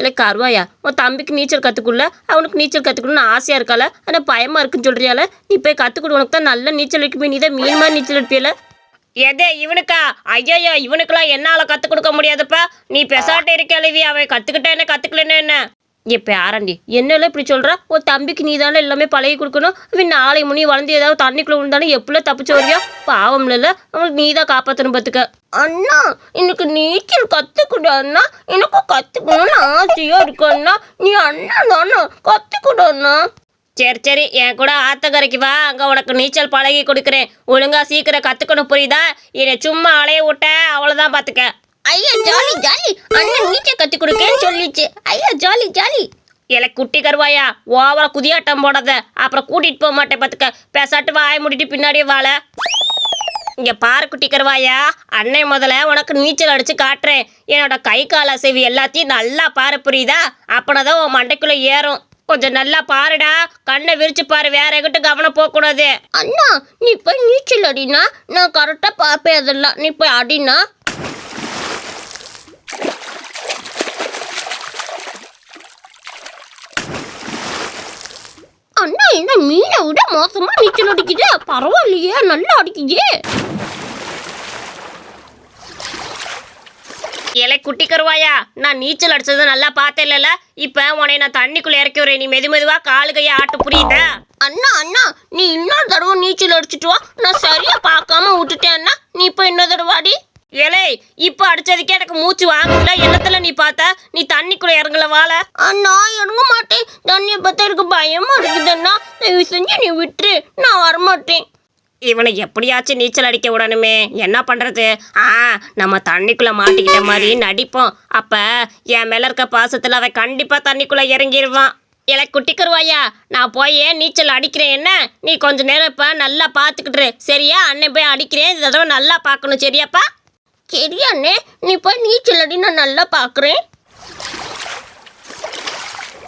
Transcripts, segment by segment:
இல்லை கருவாயா உன் தம்பிக்கு நீச்சல் கற்றுக்குள்ள அவனுக்கு நீச்சல் கற்றுக்கணும்னு ஆசையாக இருக்கால ஆனால் பயமாக இருக்குன்னு சொல்கிறியால நீ போய் கற்றுக்கொடு உனக்கு தான் நல்ல நீச்சல் அடிக்குமே நீ தான் மீன் மாதிரி நீச்சல் அடிப்பியல எதே இவனுக்கா? ஐயோ இவனுக்கெல்லாம் என்னால் கற்றுக் கொடுக்க முடியாதுப்பா. நீ பெசாட்ட இருக்கலவி அவன் கற்றுக்கிட்டேன்னு கற்றுக்கலன்னு என்ன? இப்போ யாராண்டி? என்னெல்லாம் இப்படி சொல்கிறா உன் தம்பிக்கு நீ தானே எல்லாமே பழகி கொடுக்கணும். அவன் நாளை முனி வளர்ந்து ஏதாவது தண்ணிக்குள்ளே விழுந்தாலும் எப்படிலாம் தப்பிச்சு வரியா பாவம்ல அவனுக்கு நீ தான் காப்பாற்றணும் பார்த்துக்க அண்ணா எனக்கு நீச்சல் கற்றுக்கிடு எனக்கும் கற்றுக்கணும்னு ஆசையாக இருக்கண்ணா நீ அண்ணா தானே. கற்றுக்கூடாதுண்ணா சரி சரி. என் கூட ஆத்தங்கரைக்கு வா. அங்கே உனக்கு நீச்சல் பழகி கொடுக்குறேன். ஒழுங்கா சீக்கிரம் கற்றுக்கணும் புரியுதா? என்னை சும்மா அலைய விட்ட. அவ்வளோதான் பார்த்துக்க ஐயா ஜாலி ஜாலி. அண்ணன் நீச்சல் கத்து கொடுக்கேன்னு சொல்லிச்சு. ஐயா ஜாலி ஜாலி. இல்லை குட்டி கருவாயா ஓவரா குதியாட்டம் போடாத. அப்புறம் கூட்டிட்டு போக மாட்டேன் பார்த்துக்க பேசாட்டு வாய முடிட்டு பின்னாடியே வாழ. இங்க பாரு குட்டி கருவாயா. அண்ணன் முதல்ல உனக்கு நீச்சல் அடிச்சு காட்டுறேன். என்னோட கை கால் அசைவு எல்லாத்தையும் நல்லா பாரு புரியுதா? அப்பனதான் உன் மண்டைக்குள்ள ஏறும். கொஞ்சம் நல்லா பாருடா. கண்ணை விரிச்சு பாரு வேற எங்கிட்ட கவனம் போக கூடாது அண்ணா நீ போய் நீச்சல் அடினா நான் கரெக்டா பாப்பேன் அதெல்லாம். நீ போய் அடினா அண்ணா என்ன மீனை விட மோசமா நீச்சல் அடிக்குது. பரவாயில்லையே நல்லா அடிக்குது. இலை குட்டி கருவாயா நான் நீச்சல் அடிச்சது நல்லா பார்த்தேன்ல இப்ப உன்னை நான் தண்ணிக்குள்ள இறக்கி வரேன் நீ மெது மெதுவா காலு கையை ஆட்டு புரியுதா? அண்ணா அண்ணா நீ இன்னொரு தடவை நீச்சல் அடிச்சிட்டு வா. நான் சரியா பார்க்காம விட்டுட்டேன் அண்ணா. நீ இப்ப இன்னொரு தடவை அடி. ஏலே இப்ப அடிச்சதுக்கே எனக்கு மூச்சு வாங்கல. என்னத்துல நீ பார்த்த? நீ தண்ணிக்குள்ள இறங்கல வாழ. அண்ணா இறங்க மாட்டேன். தண்ணியை பார்த்தா எனக்கு பயமா இருக்குது அண்ணா. தயவு செஞ்சு நீ விட்டுரு. நான் வரமாட்டேன். இவனை எப்படியாச்சும் நீச்சல் அடிக்க விடணுமே. என்ன பண்ணுறது ஆ நம்ம தண்ணிக்குள்ளே மாட்டிக்கிட்ட மாதிரி நடிப்போம். அப்போ என் மேலே இருக்க பாசத்தில் அவன் கண்டிப்பாக தண்ணிக்குள்ளே இறங்கிடுவான் இல்லை குட்டிக்கருவாயா நான் போய் நீச்சல் அடிக்கிறேன் என்ன? நீ கொஞ்ச நேரம் இப்போ நல்லா பார்த்துக்கிட்டுரு. சரியா? அண்ணன் போய் அடிக்கிறேன். இந்த தடவை நல்லா பார்க்கணும். சரியாப்பா? சரி அண்ணே நீ போய் நீச்சல் அடி நான் நல்லா பார்க்குறேன்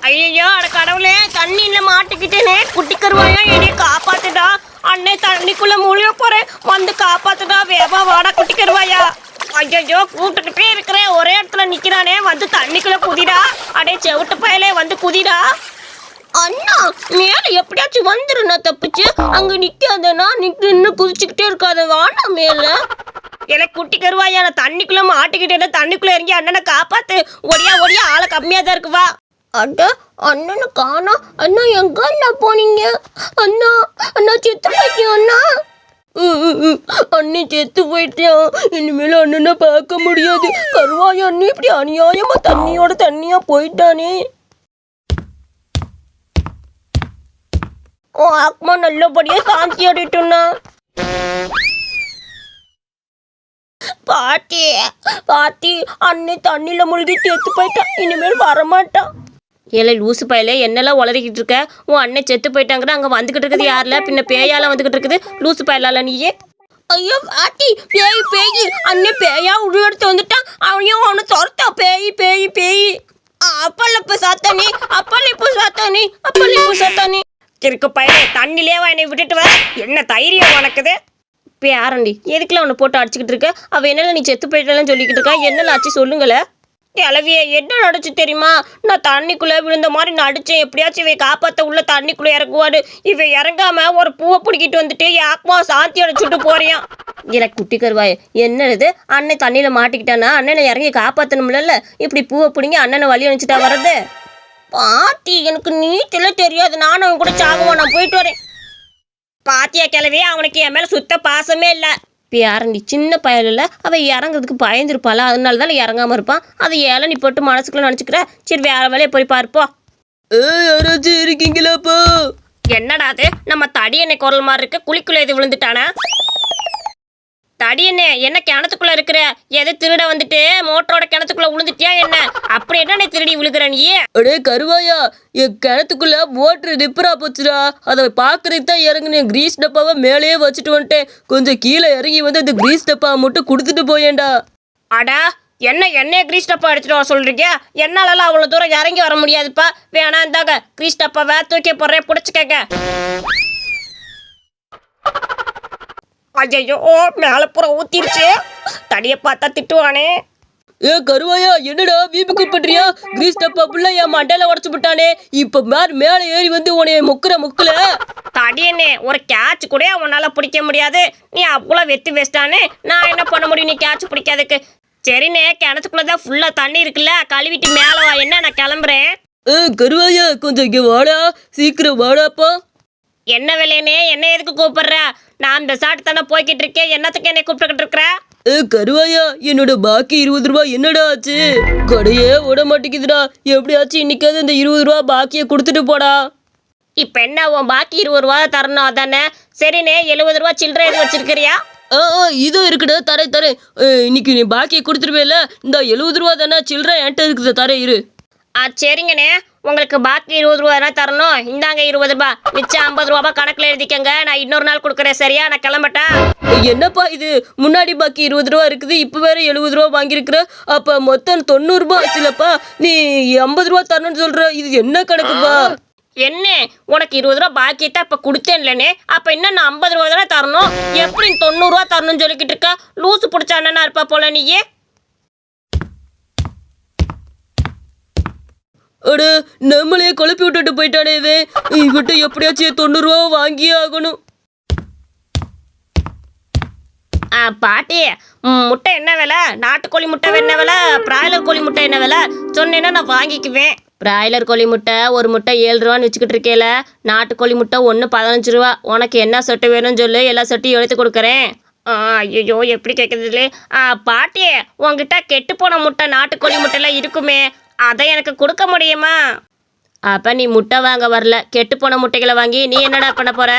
ஐயோ அட கடவுளே தண்ணியில் மாட்டிக்கிட்டேனே. குட்டி கருவாயா என்னைய காப்பாத்துடா. அண்ணே தண்ணிக்குள்ள மூழ்க போறேன். வந்து காப்பாத்துடா வேகமா வாடா குட்டி கருவாயா ஐயோ கூப்பிட்டுக்கிட்டே இருக்கிறேன். ஒரே இடத்துல நிக்கிறானே. வந்து தண்ணிக்குள்ள குதிடா. அடே செவிட்டு பயலே வந்து குதிடா. அண்ணா மேல எப்படியாச்சும் வந்துருண்ணா தப்பிச்சு. அங்க நிக்காதண்ணா நின்று குதிச்சுக்கிட்டே இருக்காத வாண்ணா மேல. இல்லை குட்டி கருவாயா நான் தண்ணிக்குள்ள மாட்டிக்கிட்டே தண்ணிக்குள்ள இறங்கி அண்ணனை காப்பாத்து. ஒடியா ஒடியா ஆளை கம்மியா தான் இருக்கு வா அட அண்ணனை காணோம். அண்ணா எங்க அண்ணா போனீங்க? அண்ணா அண்ணா செத்து போயிட்டியா அண்ணா? அண்ணன் செத்து போயிட்டான் இனிமேல் அண்ணனை பார்க்க முடியாது. கருவாயா அண்ணன் இப்படி அநியாயமா தண்ணியோட தண்ணியா போயிட்டானே. ஓ ஆத்மா நல்லபடியா சாந்தி அடைட்டுண்ணா பாட்டி பாட்டி அண்ணி தண்ணியில் முழுகி செத்து போயிட்டான் இனிமேல் வரமாட்டான் ஏலே லூசு பயலே என்னெல்லாம் உளறிக்கிட்டு இருக்க? உன் அண்ணன் செத்து போயிட்டாங்கன்னு அங்கே வந்துக்கிட்டு இருக்குது யாரில்? பின்ன பேயால வந்துக்கிட்டு இருக்குது. லூசு பயலால நீயே. ஐயோ பாட்டி பேய் பேய். அண்ணன் பேயா உருவெடுத்து வந்துட்டான் அவனையும் அவனை துரத்தா. பேய் பேய் பேய். அப்பல்லப்ப சாத்தானே அப்பல்லிப்பு சாத்தானே அப்பல்லிப்பு சாத்தானே. இருக்கு பையன் தண்ணிலே என்னை விட்டுட்டு வர என்ன தைரியம் உனக்குது? இப்போ யாரண்டி எதுக்குல அவனை போட்டு அடிச்சுக்கிட்டு இருக்க? அவள் என்னல நீ செத்து போயிட்டலன்னு சொல்லிக்கிட்டு இருக்கா? என்னல ஆச்சு சொல்லுங்களே. கிளவிய என்ன நடிச்சு தெரியுமா? நான் தண்ணிக்குள்ளே விழுந்த மாதிரி நடிச்சேன். எப்படியாச்சும் இவன் காப்பாற்ற உள்ள தண்ணிக்குள்ளே இறங்குவாரு இவன் இறங்காம ஒரு பூவை பிடிக்கிட்டு வந்துட்டு யாக்குமா சாந்தி அடைச்சுட்டு போறியான் எனக்கு குட்டி கருவாய் என்னது அண்ணன் தண்ணியில் மாட்டிக்கிட்டானா? அண்ணனை இறங்கி காப்பாற்றணும்ல இப்படி பூவை பிடிங்கி அண்ணனை வழி அனுப்பிச்சிட்டா வர்றது பாட்டி எனக்கு நீச்சல தெரியாது. நானும் அவன் கூட சாகுவான் நான் போயிட்டு வரேன். பாத்தியா கிளவி அவனுக்கு என் மேல சுத்த பாசமே இல்ல. பேரண்டி சின்ன பயலில் அவள் இறங்குறதுக்கு பயந்துருப்பாளா? அதனால தான் இறங்காம இருப்பான். அதை ஏழை நீ போட்டு மனசுக்குள்ள நினச்சிக்கிற. சரி வேற வேலையை போய் பார்ப்போம். ஏய் யாராச்சும் இருக்கீங்களாப்பா என்னடா அது? நம்ம தடியண்ணை குரல் மாதிரி இருக்கு குழிக்குள்ள இது விழுந்துட்டானா? தடியண்ணே என்ன? கிணத்துக்குள்ள இருக்கிற? எது திருட வந்துட்டு மோட்டரோட கிணத்துக்குள்ள விழுந்துட்டியா என்ன? அப்படி என்ன திருடி விழுகிற நீ? அடே கருவாயா என் கிணத்துக்குள்ள மோட்ரு ரிப்பரா போச்சுடா. அதை பார்க்கறதுக்கு தான் இறங்குனேன். கிரீஸ் டப்பாவை மேலேயே வச்சுட்டு வந்துட்டேன். கொஞ்சம் கீழே இறங்கி வந்து அந்த கிரீஸ் டப்பாவை மட்டும் கொடுத்துட்டு போயேன்டா. அடா என்ன என்னைய கிரீஸ் டப்பா எடுத்துட்டு வர சொல்றீங்க? என்னாலலாம் அவ்வளோ தூரம் இறங்கி வர முடியாதுப்பா. வேணா இந்தாங்க கிரீஸ் டப்பாவை தூக்கி போடுறேன். பிடிச்சிக்கங்க. ஐயோ மேலே புறம் ஊத்திருச்சு தடியை பார்த்தா திட்டுவானே. ஏ கருவாயா என்னடா வீம்புக்கு பண்றியா கிரீஸ் டப்பா புள்ள என் மண்டையில உடச்சு விட்டானே. இப்ப மேல மேல ஏறி வந்து உனைய முக்குற முக்குல. தடியனே ஒரு கேட்ச் கூட உன்னால பிடிக்க முடியாது. நீ அவ்வளோ வெத்து வச்சிட்டானே நான் என்ன பண்ண முடியும்? நீ கேட்ச் பிடிக்காதுக்கு சரிண்ணே கிணத்துக்குள்ளதான் ஃபுல்லா தண்ணி இருக்குல்ல கழுவிட்டு மேலே வா. என்ன நான் கிளம்புறேன்? ஏ கருவாயா கொஞ்சம் இங்க வாடா. சீக்கிரம் வாடாப்பா. என்ன வேலையனே என்ன எதுக்கு கூப்பிடுற? நான் இந்த சாட்டு தானே போய்கிட்டு இருக்கேன். என்னத்துக்கு என்னை கூப்பிட்டுக்கிட்டு இருக்கிற? ஏ கருவாயா என்னோட பாக்கி இருபது ரூபாய் என்னடா ஆச்சு? கடையே விட மாட்டேங்குதுடா. எப்படியாச்சும் இன்னைக்காவது இந்த இருபது ரூபா பாக்கியை கொடுத்துட்டு போடா. இப்போ என்ன உன் பாக்கி இருபது ரூபா தரணும் அதானே? சரிண்ணே எழுபது ரூபா சில்லறை எதுவும் வச்சிருக்கிறியா? ஆ ஆ இதோ இருக்குடா தரேன் தரேன். இன்னைக்கு நீ பாக்கியை கொடுத்துருவேல. இந்த எழுபது ரூபா தானே சில்லற என்கிட்ட இருக்குது தரேன் இரு. ஆ சரிங்கண்ணே. உங்களுக்கு பாக்கி இருபது ரூபா தானே தரணும்? இந்தாங்க இருபது ரூபா. மிச்சம் ஐம்பது ரூபா கணக்கில் எழுதிக்கங்க. நான் இன்னொரு நாள் கொடுக்குறேன் சரியா? நான் கிளம்பட்டேன் என்னப்பா இது? முன்னாடி பாக்கி இருபது ரூபா இருக்குது இப்போ வேற எழுபது ரூபா வாங்கியிருக்கிற. அப்போ மொத்தம் தொண்ணூறு ரூபா ஆச்சுலப்பா. நீ ஐம்பது ரூபா தரணும்னு சொல்ற இது என்ன கணக்குப்பா? என்ன? உனக்கு இருபது ரூபா பாக்கி தான் இப்போ கொடுத்தேன்லனே அப்போ என்ன நான் ஐம்பது ரூபா தானே தரணும்? எப்படி தொண்ணூறுரூவா தரணும்னு சொல்லிக்கிட்டு இருக்க? லூசு பிடிச்ச அண்ணனா இருப்பா போல நீயே. அட நம்மளே குழப்பி விட்டுட்டு போயிட்டானே இவன். இவன்ட்ட எப்படியாச்சும் தொண்ணூறுரூவா வாங்கியே ஆகணும். ஆ பாட்டி முட்டை என்ன விலை? நாட்டுக்கோழி முட்டை என்ன விலை? பிராய்லர் கோழி முட்டை என்ன விலை? சொன்னேன்னா நான் வாங்கிக்குவேன். பிராய்லர் கோழி முட்டை ஒரு முட்டை ஏழு ரூபான்னு வச்சுக்கிட்டு இருக்கேல நாட்டுக்கோழி முட்டை ஒன்று பதினஞ்சு ரூபா. உனக்கு என்ன சொட்டு வேணும்னு சொல்லு எல்லா சொட்டையும் எடுத்து கொடுக்குறேன். ஆ ஐயோ எப்படி கேட்குறதுலே ஆ பாட்டி உங்ககிட்ட கெட்டு போன முட்டை நாட்டுக்கோழி முட்டைலாம் இருக்குமே. அதை எனக்கு கொடுக்க முடியுமா? அப்போ நீ முட்டை வாங்க வரல. கெட்டு போன முட்டைகளை வாங்கி நீ என்னடா பண்ண போகிற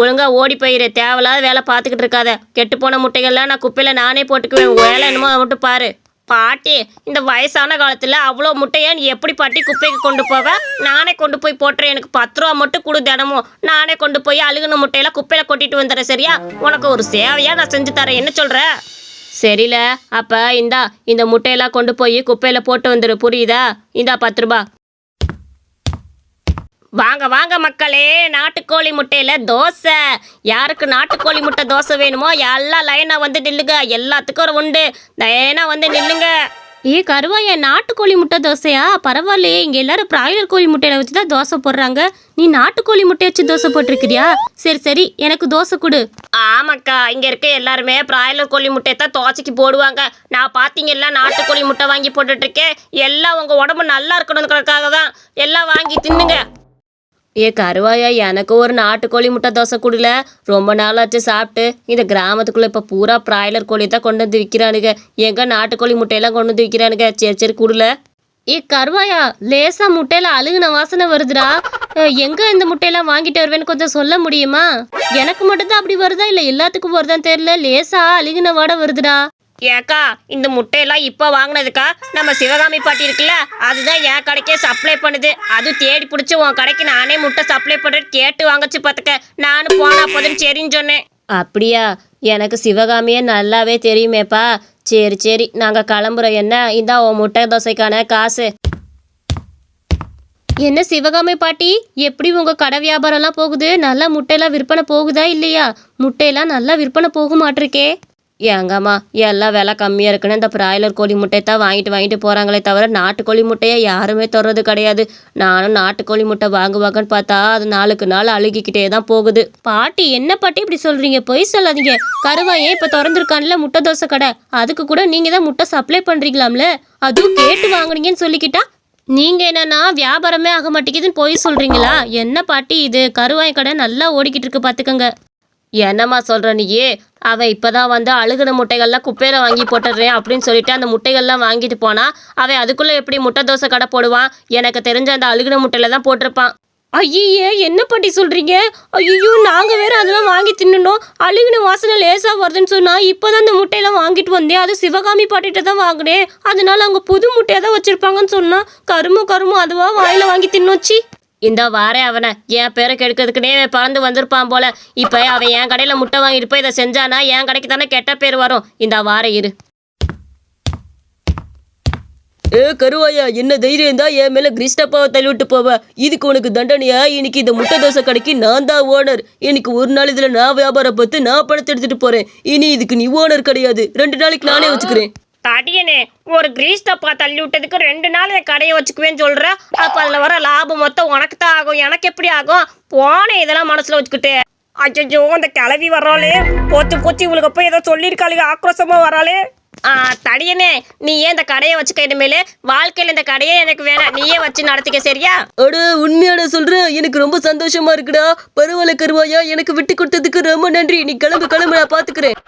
ஒழுங்காக ஓடி போயிரு. தேவையில்லாத வேலை பார்த்துக்கிட்டு இருக்காத. கெட்டு போன முட்டைகள்லாம் நான் குப்பையில் நானே போட்டுக்குவேன். வேலை என்னமோ அதை மட்டும் பாரு. பாட்டி இந்த வயசான காலத்தில் அவ்வளோ முட்டையை நீ எப்படி பாட்டி குப்பைக்கு கொண்டு போவ? நானே கொண்டு போய் போட்டுறேன். எனக்கு பத்து ரூபா மட்டும் கொடு தினமும். நானே கொண்டு போய் அழுகுன முட்டையெல்லாம் குப்பையில் கொட்டிட்டு வந்துடுறேன் சரியா? உனக்கு ஒரு சேவையாக நான் செஞ்சு தரேன். என்ன சொல்கிற சரில. அப்போ இந்தா இந்த முட்டையெல்லாம் கொண்டு போய் குப்பையில் போட்டு வந்துரு. புரியுதா? இந்தா பத்து ரூபா. வாங்க வாங்க மக்களே. நாட்டுக்கோழி முட்டையில தோசை. யாருக்கு நாட்டுக்கோழி முட்டை தோசை வேணுமோ எல்லாம் லைனா வந்து நில்லுங்க. எல்லாத்துக்கும் ஒரு உண்டு. லைனா வந்து நில்லுங்க. ஏ கருவாய நாட்டுக்கோழி முட்டை தோசையா? பரவாயில்லையே இங்கே எல்லாரும் பிராய்லர் கோழி முட்டையில வச்சு தான் தோசை போடுறாங்க. நீ நாட்டுக்கோழி முட்டை வச்சு தோசை போட்டிருக்கிறியா? சரி சரி எனக்கு தோசை கொடு. ஆமாக்கா இங்கே இருக்க எல்லாருமே பிராய்லர் கோழி முட்டையை தான் தோசைக்கு போடுவாங்க. நான் பாத்தீங்கல்ல நாட்டுக்கோழி முட்டை வாங்கி போட்டுட்டு இருக்கேன். எல்லாம் உங்கள் உடம்பு நல்லா இருக்கணுங்கிறதுக்காக தான். எல்லாம் வாங்கி தின்னுங்க. ஏ கருவாயா எனக்கு ஒரு நாட்டுக்கோழி முட்டை தோசை குடில. ரொம்ப நாளாச்சு சாப்பிட்டு. இந்த கிராமத்துக்குள்ள இப்போ பூரா பிராய்லர் கோழி தான் கொண்டு வந்து விற்கிறானுங்க எங்க நாட்டுக்கோழி முட்டையெல்லாம் கொண்டு வந்து விற்கிறானுங்க சரி சரி கொடுல. ஏ கருவாயா லேசா முட்டையில அழுகுன வாசனை வருதுடா. எங்க இந்த முட்டையெல்லாம் வாங்கிட்டு வருவேன்னு கொஞ்சம் சொல்ல முடியுமா? எனக்கு மட்டும்தான் அப்படி வருதா? இல்ல எல்லாத்துக்கும் வருதான்னு தெரியல. லேசா அழுகுன வாடை வருதுடா. ஏக்கா இந்த முட்டையெல்லாம் இப்போ வாங்கினதுக்கா? நம்ம சிவகாமி பாட்டி இருக்குல்ல அதுதான் என் கடைக்கே சப்ளை பண்ணுது. அது தேடி பிடிச்சி உன் கடைக்கு நானே முட்டை சப்ளை பண்ணுறது கேட்டு வாங்கச்சு பார்த்துக்க நானும் போனா போதுன்னு சரின்னு சொன்னேன். அப்படியா? எனக்கு சிவகாமியே நல்லாவே தெரியுமேப்பா. சரி சரி. நாங்கள் கிளம்புறோம். என்ன? இந்தா உன் முட்டை தோசைக்கான காசு. என்ன சிவகாமி பாட்டி? எப்படி உங்க கடை வியாபாரம்லாம் போகுது? நல்லா முட்டையெல்லாம் விற்பனை போகுதா இல்லையா? முட்டையெல்லாம் நல்லா விற்பனை போக மாட்டிருக்கே. ஏங்கம்மா எல்லாம் விலை கம்மியாக இருக்குன்னு இந்த பிராய்லர் கோழி முட்டையை தான் வாங்கிட்டு வாங்கிட்டு போகிறாங்களே தவிர நாட்டுக்கோழி முட்டையை யாருமே தொடறது கிடையாது. நானும் நாட்டுக்கோழி முட்டை வாங்குவாங்கன்னு பார்த்தா அது நாளுக்கு நாள் அழுகிக்கிட்டே தான் போகுது. பாட்டி என்ன பாட்டி இப்படி சொல்கிறீங்க பொய் சொல்லாதீங்க. கருவாயே இப்போ திறந்துருக்கான்ல முட்டை தோசை கடை? அதுக்கு கூட நீங்கள் தான் முட்டை சப்ளை பண்ணுறீங்களாம்ல அதுவும் கேட்டு வாங்குனீங்கன்னு சொல்லிக்கிட்டா? நீங்கள் என்னன்னா வியாபாரமே ஆக மாட்டேங்குதுன்னு போய் சொல்கிறீங்களா என்ன பாட்டி இது? கருவாய் கடை நல்லா ஓடிக்கிட்டு இருக்கு பாத்துக்கங்க. என்னம்மா சொல்கிற நீயே? அவன் இப்பதான் வந்து அழுகுன முட்டைகள்லாம் குப்பையில் வாங்கி போட்டுடுறேன் அப்படின்னு சொல்லிட்டு அந்த முட்டைகள்லாம் வாங்கிட்டு போனால் அவன் அதுக்குள்ளே எப்படி முட்டை தோசை கடை போடுவான்? எனக்கு தெரிஞ்ச அந்த அழுகுன முட்டையில தான் போட்டிருப்பான். ஐயே என்ன பாட்டி சொல்கிறீங்க ஐயோ நாங்கள் வேற அதெல்லாம் வாங்கி தின்னணும். அழுகின வாசனை லேசாக வருதுன்னு சொன்னால் இப்போ தான் அந்த முட்டையெல்லாம் வாங்கிட்டு வந்தேன். அது சிவகாமி பாட்டிகிட்ட தான் வாங்கினேன். அதனால அவங்க புது முட்டையை தான் வச்சுருப்பாங்கன்னு சொன்னால் கருமோ கருமோ அதுவாக வாயில் வாங்கி தின்னோச்சி இந்த வாரே அவனை. என் பேரை கெடுக்கிறதுக்குனே பறந்து வந்திருப்பான் போல. இப்போ அவன் என் கடையில் முட்டை வாங்கிட்டு போய் இதை செஞ்சானா என் கடைக்கு தானே கெட்ட பேர் வரும். இந்த வாரை இரு. ஏ கருவாயா என்ன தைரியம் தான் என் மேலே கிறிஸ்டப்பாவை தள்ளிவிட்டு போவ. இதுக்கு உனக்கு தண்டனையா? இன்னைக்கு இந்த முட்டை தோசை கடைக்கு நான் தான் ஓனர். இன்னைக்கு ஒரு நாள் இதில் நான் வியாபாரம் பார்த்து நான் பணத்தை எடுத்துகிட்டு போகிறேன் இனி இதுக்கு நீ ஓனர் கிடையாது. ரெண்டு நாளைக்கு நானே வச்சுக்கிறேன். தடியனே ஒரு கிரீஸ் டப்பா தள்ளி விட்டதுக்கு ரெண்டு நாள் என் கடையை வச்சுக்குவேன்னு சொல்கிற அப்போ அதில் வர லாபம் மொத்தம் உனக்கு தான் ஆகும். எனக்கு எப்படி ஆகும்? போனே இதெல்லாம் மனசில் வச்சுக்கிட்டு. அச்சோ அந்த கிளவி வர்றாளே. போச்சு போச்சு இவளுக்கு போய் ஏதோ சொல்லியிருக்காளுங்க ஆக்ரோஷமாக வராளே ஆ தடியனே நீ ஏன் இந்த கடையை வச்சுக்க இனிமேல்? வாழ்க்கையில் இந்த கடையே எனக்கு வேணாம். நீயே வச்சு நடத்திக்க சரியா? அடு உண்மையான சொல்கிறேன் எனக்கு ரொம்ப சந்தோஷமா இருக்குடா. பரவாயில்ல கருவாயா எனக்கு விட்டு கொடுத்ததுக்கு ரொம்ப நன்றி. நீ கிளம்பு கிளம்பு நான் பாத்துக்கிறேன்.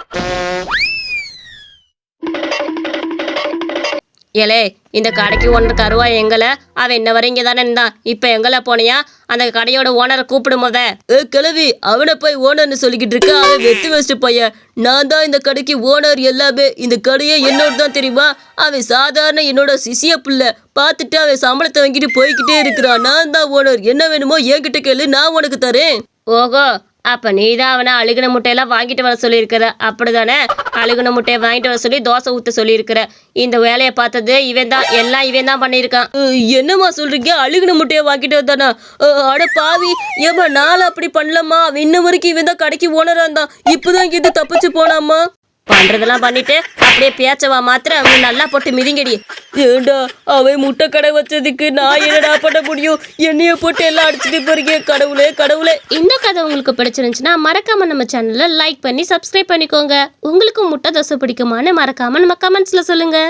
ஏலே இந்த கடைக்கு ஓனர் கருவா எங்களை. அவன் இன்ன வரை இங்கே தானே இருந்தான் இப்போ எங்களை போனியா? அந்த கடையோட ஓனரை கூப்பிடும் முத ஏ கிளவி அவனை போய் ஓனர்னு சொல்லிக்கிட்டு இருக்க. அவன் வெத்து வச்சுட்டு பையன் நான் தான் இந்த கடைக்கு ஓனர் எல்லாமே. இந்த கடையே என்னோட தான் தெரியுமா? அவன் சாதாரண என்னோட சிசிய பிள்ளை. பார்த்துட்டு அவன் சம்பளத்தை வாங்கிட்டு போய்கிட்டே இருக்கிறான். நான் தான் ஓனர் என்ன வேணுமோ என்கிட்ட கேளு. நான் உனக்கு தரேன். ஓஹோ அப்போ நீ தான் அவனை அழுகுன முட்டையெல்லாம் வாங்கிட்டு வர சொல்லியிருக்கிற. அப்படிதானே? அழுகுன முட்டையை வாங்கிட்டு வர சொல்லி தோசை ஊற்ற சொல்லியிருக்கிற. இந்த வேலையை பார்த்தது இவன் தான் எல்லாம் இவன் தான் பண்ணியிருக்கான் என்னம்மா சொல்றீங்க? அழுகுன முட்டையை வாங்கிட்டு வந்தானா? அட பாவி ஏம்மா நாள் அப்படி பண்ணலம்மா. அவன் இன்ன வரைக்கும் இவன் தான் கடைக்கு ஓனரா இருந்தான். இப்பதான் இது தப்பிச்சு போனாமா பண்ணுறதெல்லாம் பண்ணிட்டு அப்படியே பேச்சவா மாத்திர அவங்க நல்லா போட்டு மிதிங்கடி. ஏண்டா அவன் முட்டை கடை வச்சதுக்கு நான் என்னடா பண்ண முடியும்? என்னைய போட்டு எல்லாம் அடிச்சுட்டு போறீங்க கடவுளே கடவுளே. இந்த கதை உங்களுக்கு பிடிச்சிருந்துச்சுன்னா மறக்காம நம்ம சேனலை லைக் பண்ணி சப்ஸ்கிரைப் பண்ணிக்கோங்க. உங்களுக்கு முட்டை தோசை பிடிக்குமான்னு மறக்காம நம்ம கமெண்ட்ஸ்ல சொல்லுங்க.